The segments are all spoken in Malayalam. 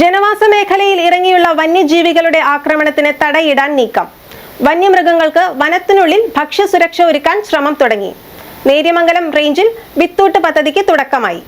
ജനവാസ മേഖലയിൽ ഇറങ്ങിയുള്ള വന്യജീവികളുടെ ആക്രമണത്തിന് തടയിടാൻ നീക്കം. വന്യമൃഗങ്ങൾക്ക് വനത്തിനുള്ളിൽ ഭക്ഷ്യസുരക്ഷ ഒരുക്കാൻ ശ്രമം തുടങ്ങി. നേര്യമംഗലം റേഞ്ചിൽ വിത്തൂട്ട് പദ്ധതിക്ക് തുടക്കമായി.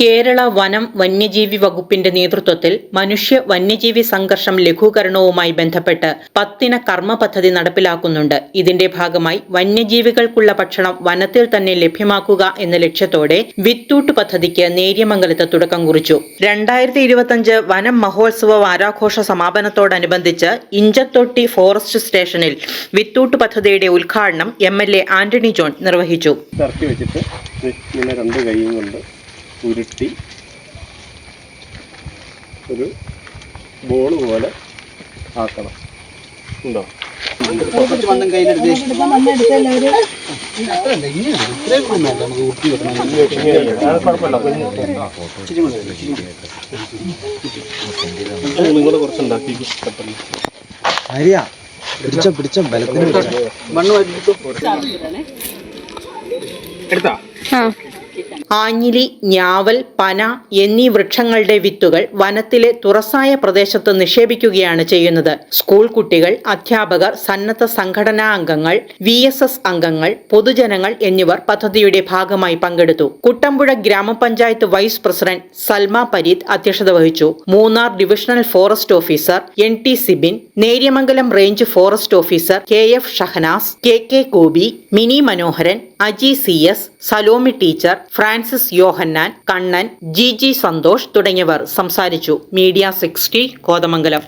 കേരള വനം വന്യജീവി വകുപ്പിന്റെ നേതൃത്വത്തിൽ മനുഷ്യ വന്യജീവി സംഘർഷം ലഘൂകരണവുമായി ബന്ധപ്പെട്ട് പത്തിന കർമ്മ പദ്ധതി നടപ്പിലാക്കുന്നുണ്ട്. ഇതിന്റെ ഭാഗമായി വന്യജീവികൾക്കുള്ള ഭക്ഷണം വനത്തിൽ തന്നെ ലഭ്യമാക്കുക എന്ന ലക്ഷ്യത്തോടെ വിത്തൂട്ട് പദ്ധതിക്ക് നേര്യമംഗലത്ത് തുടക്കം കുറിച്ചു. രണ്ടായിരത്തി ഇരുപത്തിയഞ്ച് വനം മഹോത്സവ വാരാഘോഷ സമാപനത്തോടനുബന്ധിച്ച് ഇഞ്ചത്തൊട്ടി ഫോറസ്റ്റ് സ്റ്റേഷനിൽ വിത്തൂട്ട് പദ്ധതിയുടെ ഉദ്ഘാടനം എം ആന്റണി ജോൺ നിർവഹിച്ചു. രണ്ട് ഉരുട്ടി ഒരു ബോൾ പോലെ ആക്കണം. ഉണ്ടോ? കുറച്ച് മണ്ണും കയ്യിലെടുത്ത് കുറച്ച് ഉണ്ടാക്കി പിടിച്ച പിടിച്ച ബലത്തിന് എടുത്താ? ആഞ്ഞിലി ഞാവൽ പന എന്നീ വൃക്ഷങ്ങളുടെ വിത്തുകൾ വനത്തിലെ തുറസായ പ്രദേശത്ത് നിക്ഷേപിക്കുകയാണ് ചെയ്യുന്നത്. സ്കൂൾ കുട്ടികൾ അധ്യാപകർ സന്നദ്ധ സംഘടനാ അംഗങ്ങൾ വി അംഗങ്ങൾ പൊതുജനങ്ങൾ എന്നിവർ പദ്ധതിയുടെ ഭാഗമായി പങ്കെടുത്തു. കുട്ടമ്പുഴ ഗ്രാമപഞ്ചായത്ത് വൈസ് പ്രസിഡന്റ് സൽമ പരീദ് അധ്യക്ഷത വഹിച്ചു. Munnar divisional forest officer N T Sibin Neriamangalam range forest officer K F Shahanas K K Gopi Mini Manoharan Aji C S Salomi teacher Francis Yohannan Kannan G G Santhosh തുടങ്ങിയവർ സംസാരിച്ചു. Media sixty Kothamangalam.